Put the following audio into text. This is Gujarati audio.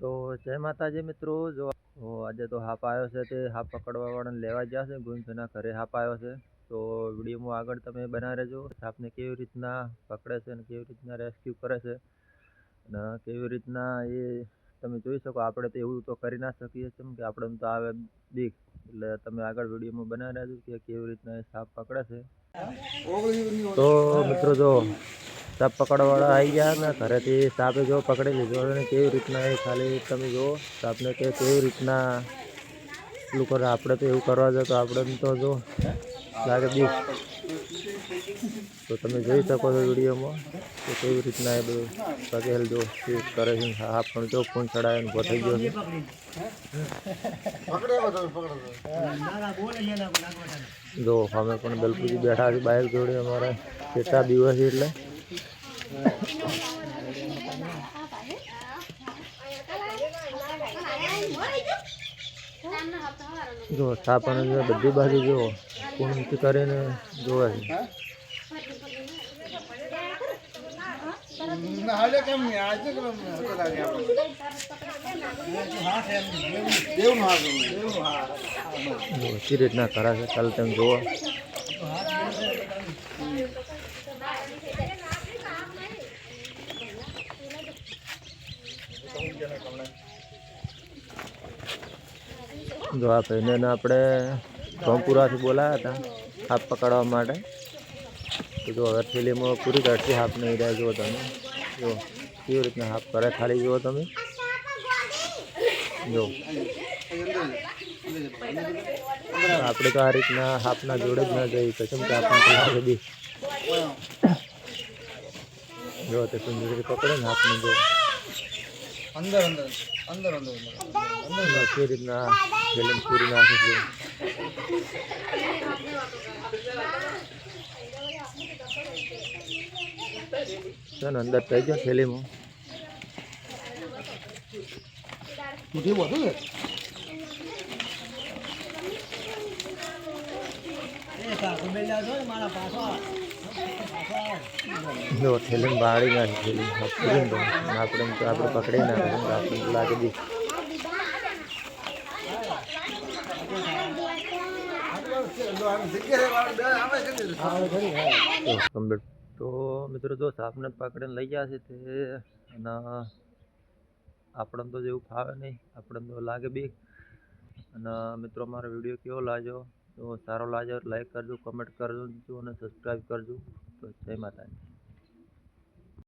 તો જય માતાજી મિત્રો. જો આજે તો હાપ આવ્યો છે તે હાપ પકડવા વાળાને લેવા ગયા છે ગુંજના ઘરે હાપ આવ્યો છે. તો વિડીયોમાં આગળ તમે બનાવી રહેજો. સાપને કેવી રીતના પકડે છે અને કેવી રીતના રેસ્ક્યુ કરે છે અને કેવી રીતના એ તમે જોઈ શકો. આપણે તો એવું તો કરી ના શકીએ છીએ કે આપણે તો આવે બીક. એટલે તમે આગળ વિડીયોમાં બનાવી રહેજો કે કેવી રીતના એ સાપ પકડે છે. તો મિત્રો જો સાપ પકડવાવાળા આવી ગયા ને ઘરેથી સાપે જો પકડી લીધો અને કેવી રીતના એ ખાલી તમે જુઓ સાપને કે કેવી રીતના લોકો આપણે તો એવું કરવા જાય તો આપણે તો જો લાગે બીક. તો તમે જોઈ શકો છો વિડીયોમાં કે કેવી રીતના એ બધું પગેલ જો કરે છે. સાપ પણ જો ફોન ચડાવે ને થઈ ગયો છે જો અમે પણ દલપુજી બેઠા છે બાઇક જોડે અમારા કેટલા દિવસ એટલે જો સ્થાપન બધી બાજુ જો પૂનમથી કરીને જોવે છે જો રીતના કરે છે, ચાલ તમે જુઓ જો આ ભાઈને આપણે ભોંપુરાથી બોલાયા હતા હાથ પકડવા માટે. તો જો હવે થેલીમાં પૂરી કરશે હાફ નહીં રહ્યા, જુઓ તમે. જો કેવી રીતના હાફ કરે ખાલી, જુઓ તમે. જો. આપણે તો આ રીતના હાફના જોડે જ ના જઈ કસમ કે આપણે તો લાગે બી. જો, તે સુંદરી પકડે ને હાથને જો. અંદર અંદર અંદર અંદર જો કેવી રીતના ફિલ્મ પૂરી નાખે છે છે ને અંદર થઈ ગયો થેલીમાં મોટી બધું છે જો થેલીમાં બાળી નાખી થેલી આપણે તો આપણે પકડી નાખે આપણે લાગે તો તો મિત્રો જો સાપને પકડીને લઈ ગયા છે તે, અને આપણને તો જેવું ફાવે નહીં, આપણને તો લાગે બી અને મિત્રો, મારો વીડિયો કેવો લાગ્યો? તો સારો લાગ્યો લાઈક કરજો કમેન્ટ કરજો અને સબસ્ક્રાઈબ કરજો. તો જય માતાજી.